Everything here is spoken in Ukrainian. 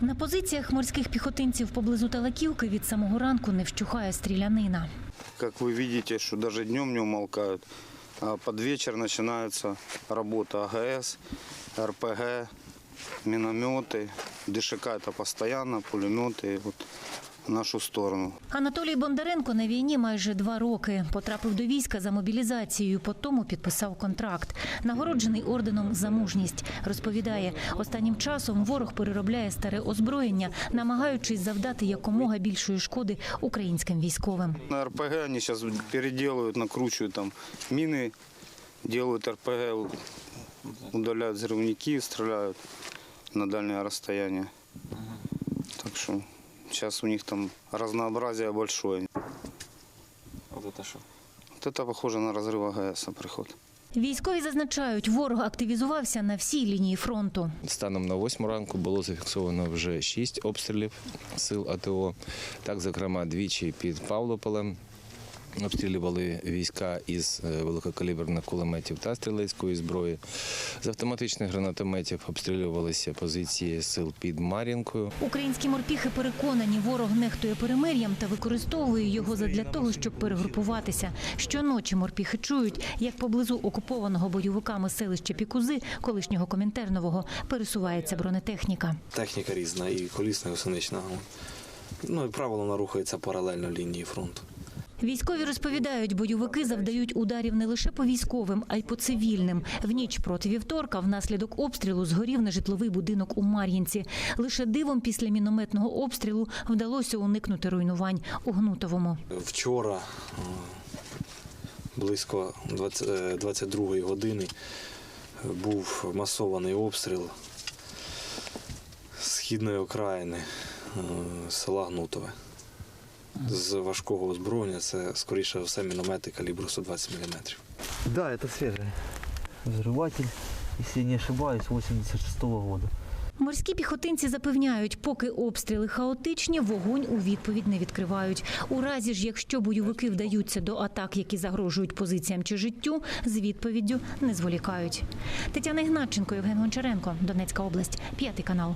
На позиціях морських піхотинців поблизу Талаківки від самого ранку не вщухає стрілянина. Как вы видите, что даже днем не умолкают. А под вечер начинается работа АГС, РПГ, минометы. ДШК это постоянно, пулеметы вот в нашу сторону. Анатолій Бондаренко на війні майже два роки. Потрапив до війська за мобілізацією, по тому підписав контракт. Нагороджений орденом за мужність. Розповідає, останнім часом ворог переробляє старе озброєння, намагаючись завдати якомога більшої шкоди українським військовим. На РПГ они сейчас переделывают, накручивают там мины, делают РПГ, удаляют взрывники, стреляют на дальнее расстояние. Так что сейчас у них там разнообразие большое. Вот это что? Вот это похоже на разрыв АГС приход. Військові зазначають, ворог активізувався на всій лінії фронту. Станом на 8 ранку було зафіксовано вже 6 обстрілів сил АТО. Так, зокрема, двічі під Павлополем. Обстрілювали війська із е, великокаліберних кулеметів та стрілецької зброї. З автоматичних гранатометів обстрілювалися позиції сил під Мар'їнкою. Українські морпіхи переконані, ворог нехтує перемир'ям та використовує його задля того, щоб перегрупуватися. Щоночі морпіхи чують, як поблизу окупованого бойовиками селища Пікузи, колишнього Комінтернового, пересувається бронетехніка. Техніка різна, і колісна, і осинична. Ну і правило вона рухається паралельно лінії фронту. Військові розповідають, бойовики завдають ударів не лише по військовим, а й по цивільним. В ніч проти вівторка внаслідок обстрілу згорів нежитловий будинок у Мар'їнці. Лише дивом після мінометного обстрілу вдалося уникнути руйнувань у Гнутовому. Вчора близько 20 е, 22 години е, був масований обстріл східної окраїни е, села Гнутове. З важкого озброєння це скоріше все міномети калібру 120 мм. Да, это свежий взрыватель, если не ошибаюсь, 86 года. Морські піхотинці запевняють, поки обстріли хаотичні, вогонь у відповідь не відкривають. У разі ж, якщо бойовики вдаються до атак, які загрожують позиціям чи життю, з відповіддю не зволікають. Тетяна Ігнатченко, Євген Гончаренко, Донецька область, п'ятий канал.